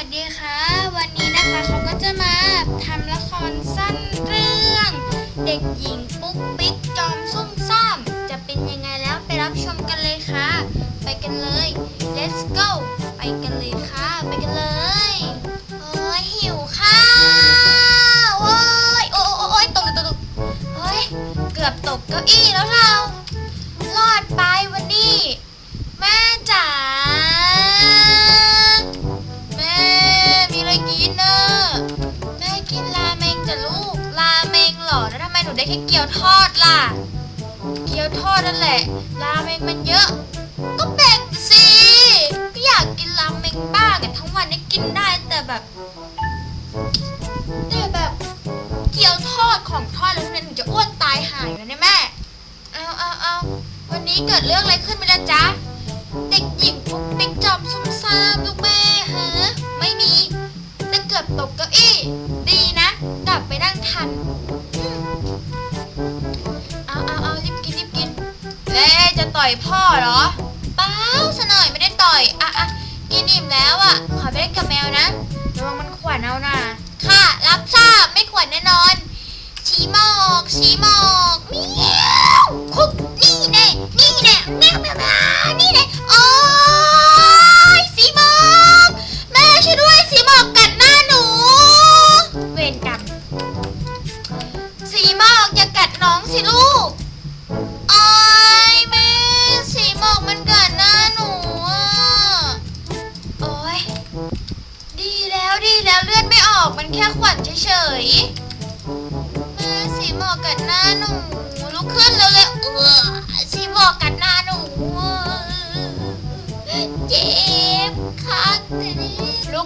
วัสดีค่ะ วันนี้นะคะเขาก็จะมาทำละครสั้นเรื่อง เด็กหญิงปุ๊กปิ๊กจอมซุ่มซ่ามจะเป็นยังไงแล้วไปรับชมกันเลยค่ะ ไปกันเลย let's go ไปกันเลยค่ะ ไปกันเลยโอ้ยหิวข้าวโอ้ยโอ้โอ้โอ้ยตกตกตกเฮ้ยเกือบตกเก้าอี้แล้วเรา รอดไปวันนี้ ไมหนูได้แค่เกี๊ยวทอดล่ะ เกี๊ยวทอดนั่นแหละ ราเมงมันเยอะ ก็แบ่งสิ ก็อยากกินราเมงบ้างอะทั้งวันนี้กินได้แต่แบบ แต่แบบ เกี๊ยวทอดของทอดแล้วนี่นจะอ้วนตายหายแล้วเนี่ยแม่ เอาเอาเอาวันนี้เกิดเรื่องอะไรขึ้นไปแล้วจ๊ะ เด็กหญิงปุ๊กปิ๊กจอมซุ่มซ่ามลูกแม่ฮะไม่มี แต่เกือบตกเก้าอี้ ดีนะ กลับไปนั่งทัน ต่อยพ่อเหรอ เปล่าสหน่อยไม่ได้ต่อย อะอะกินอิ่มแล้วอะ ขอไปเล่นกับแมวนะระวังมันขวนเอานะค่ะ รับทราบไม่ขวนแน่นอน ชี้หมอกชี้หมอก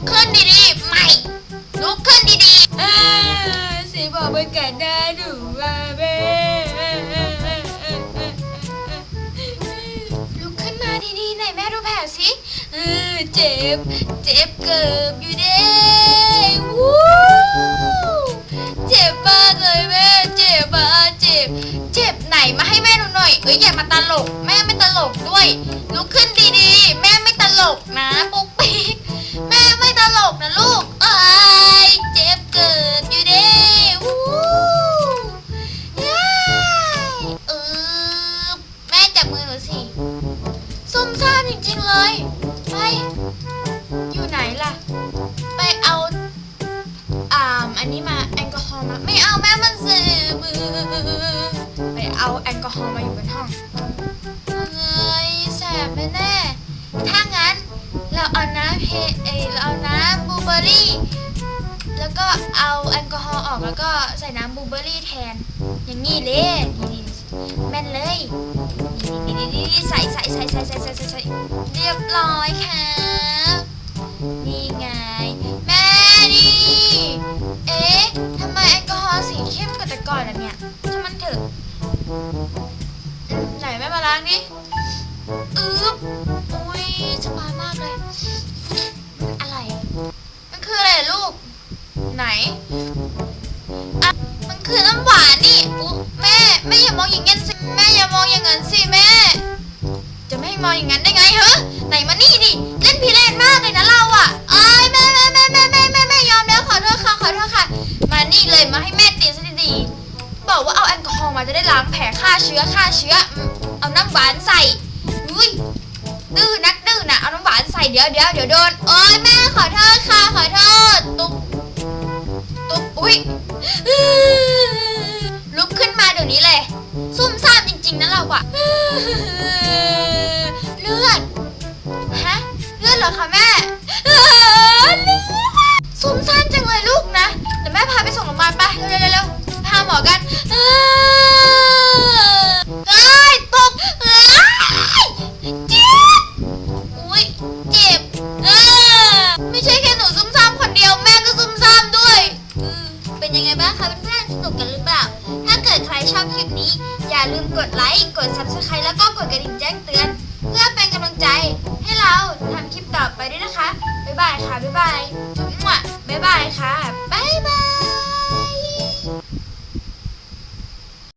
ขึ้นดีๆไม่ลุกขึ้นดีๆเอ้ยสีหมอกมันกัดหน้าหนูว่าแม่ลุกขึ้นมาดีๆหน่อยแม่ดูแผลสิเออเจ็บ เจ็บเกือบอยู่เด้วู้เจ็บมากเลยแม่เจ็บอะเจ็บ เจ็บไหนมาให้แม่ดูหน่อยเอ้ยอย่ามาตลก แม่ไม่ตลกด้วยลุกขึ้นดีๆ แม่ไม่ตลกนะปุ๊ก ประคองมาอยู่บนห้องเอ้ยแสบแน่ๆถ้างั้นเราเอาน้ำเพเอเราเอาน้ำบูเบอร์รี่ แล้วก็เอาแอลกอฮอล์ออกแล้วก็ใส่น้ำบูเบอร์รี่แทน อย่างนี้เลยแม่นเลยนี่ๆๆๆใส่ใส่ใส่ใส่ใส่ใส่ใส่เรียบร้อยค่ะนี่ไง แม่ดีเอ๊ะทำไมแอลกอฮอล์สีเข้มกว่าแต่ก่อนอะเนี่ยทำไมเถอะ ไหนแม่มาล้างดิอึ๊บอุ้ยสบายมากเลย อะไร มันคืออะไรลูก ไหนอะมันคือน้ำหวานนี่อุ๊แม่แม่อย่ามองอย่างนั้นสิแม่อย่ามองอย่างนั้นสิแม่ จะไม่ให้มองอย่างนั้นได้ไงเหรอไหนมานี่ดิเล่นพีเรนมากเลยนะเราอะเอ้ยแม่แม่แม่แม่แม่แม่แม่ยอมแล้วขอโทษค่ะ ฆ่าเชื้อฆ่าเชื้อ เอาน้ำหวานใส่อุ้ยดื้อนักดื้อนะเอาน้ำหวานใส่เดี๋ยวเดี๋ยวเดี๋ยวโดน โอ้ยแม่ขอโทษค่ะขอโทษ ตุ๊บตุ๊บอุ้ยลุกขึ้นมาเดี๋ยวนี้เลยซุ่มซ่ามจริง ๆนะเราอะ ยังไงบ้างคะเพื่อนๆสนุกกันหรือเปล่า ถ้าเกิดใครชอบคลิปนี้ อย่าลืมกดไลค์กด subscribe แล้วก็กดกระดิ่งแจ้งเตือน เพื่อเป็นกำลังใจให้เราทำคลิปต่อไปด้วยนะคะ บ๊ายบายค่ะ บ๊ายบายจุ๊บหมวะบ๊ายบายค่ะ